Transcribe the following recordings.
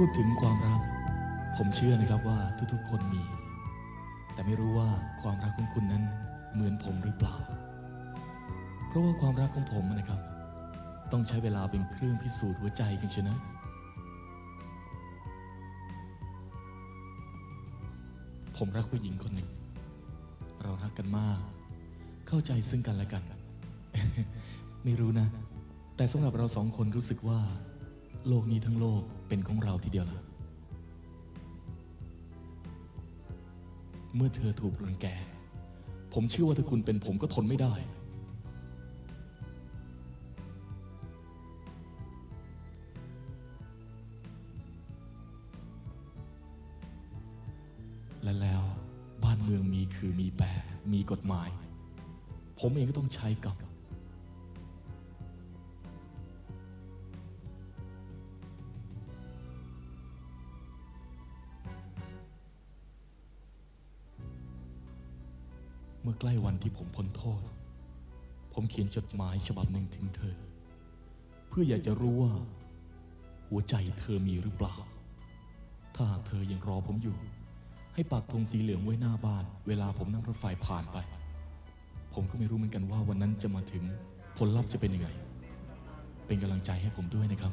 พูดถึงความรัก ผมเชื่อนะครับว่าทุกๆ คนมี แต่ไม่รู้ว่าความรักของคุณนั้นเหมือนผมหรือเปล่า เพราะว่าความรักของผมนะครับ ต้องใช้เวลาเป็นเครื่องพิสูจน์หัวใจกันชนะผมรักผู้หญิงคนหนึ่ง เรารักกันมาก เข้าใจซึ่งกันและกัน ไม่รู้นะ แต่สำหรับเราสองคนรู้สึกว่า โลกนี้ทั้งโลกเป็นของเราทีเดียวล่ะ เมื่อเธอถูกรังแก ผมเชื่อว่าถ้าคุณเป็นผมก็ทนไม่ได้ และแล้วบ้านเมืองมีคือมีแปรมีกฎหมาย ผมเองก็ต้องใช้กับ อใกล้วันที่ผมพ้นโทษ ผมเขียนจดหมายฉบับหนึ่งถึงเธอ เพื่ออยากจะรู้ว่า หัวใจเธอมีหรือเปล่า ถ้าหากเธอยังรอผมอยู่ ให้ปักธงสีเหลืองไว้หน้าบ้าน เวลาผมนั่งรถไฟผ่านไป ผมก็ไม่รู้เหมือนกันว่าวันนั้นจะมาถึงผลลัพธ์จะเป็นยังไง เป็นกำลังใจให้ผมด้วยนะครับ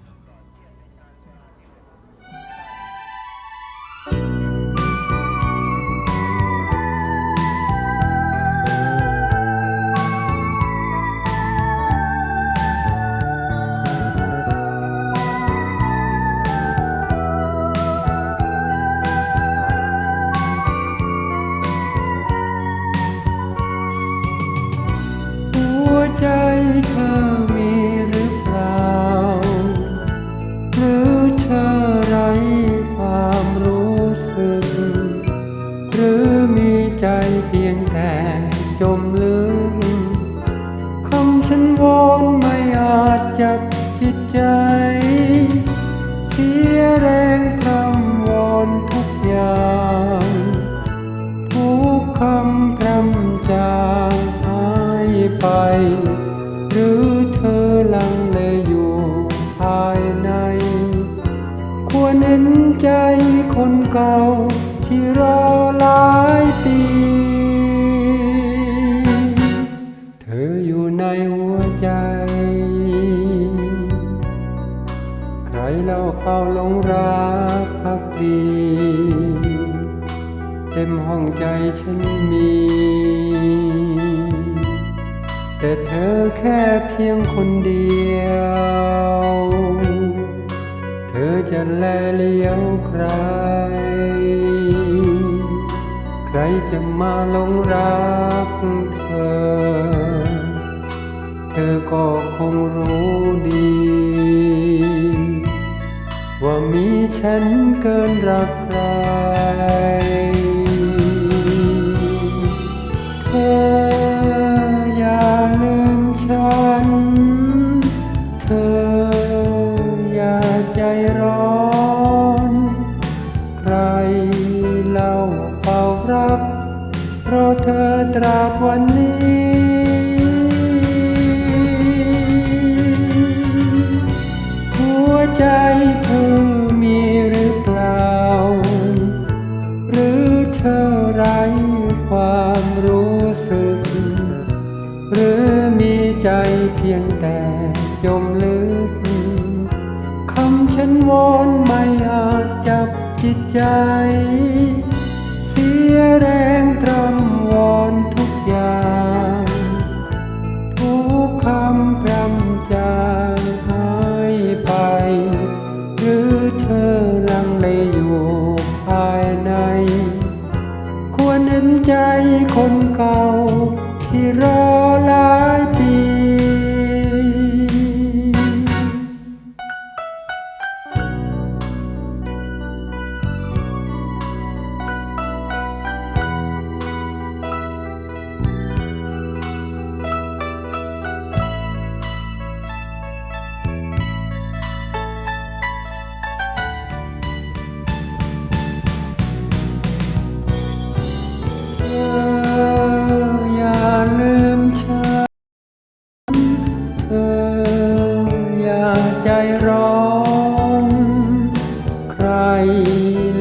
จิตใจ เสียแรงพร่ำวอนทุกอย่างทุกคำพร่ำจางหายไป หรือเธอลังเลอยู่ภายใน ควรเห็นใจคนเก่าที่รอหลายปี เธออยู่ในหัวใจ เล่าเฝ้าหลงรักพักดี เต็มห้องใจฉันมี แต่เธอแค่เพียงคนเดียว เธอจะแลเลี้ยวใคร ใครจะมาหลงรักเธอ เธอก็คงรู้ดี ว่ามีฉันเกินรักใครเธออย่าลืมฉัน เธออย่าใจร้อน ใครเล่าเฝ้ารัก เพราะเธอตราบวันนี้หัวใจ จมลึกคำฉันวอนไม่อาจจับจิตใจ เสียแรง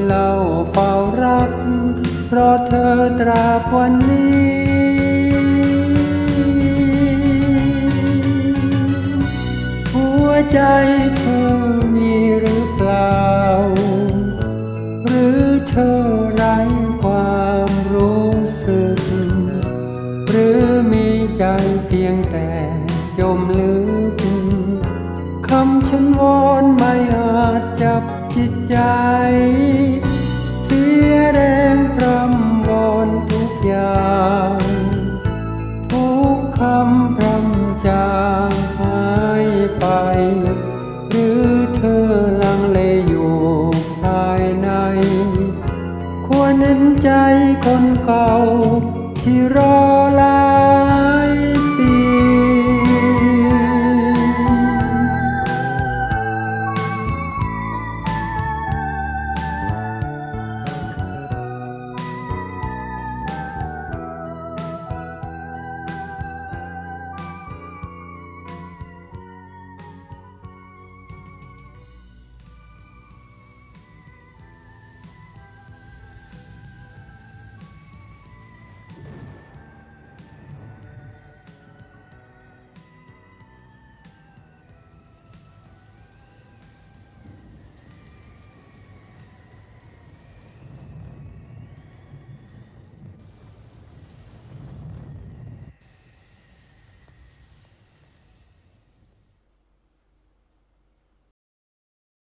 เล่าเฝ้ารัก เพราะเธอตราบวันนี้หัวใจเธอมีหรือเปล่า หรือเธอไร้ความรู้สึก หรือมีใจเพียงแต่ยมลึกคำฉันวอนไม่อาจจับ จิตใจ เสียแรงพรำวอนทุกอย่าง ทุกคำพรำจางหายไป หรือเธอลังเลอยู่ภายใน ควรเห็นใจคนเก่า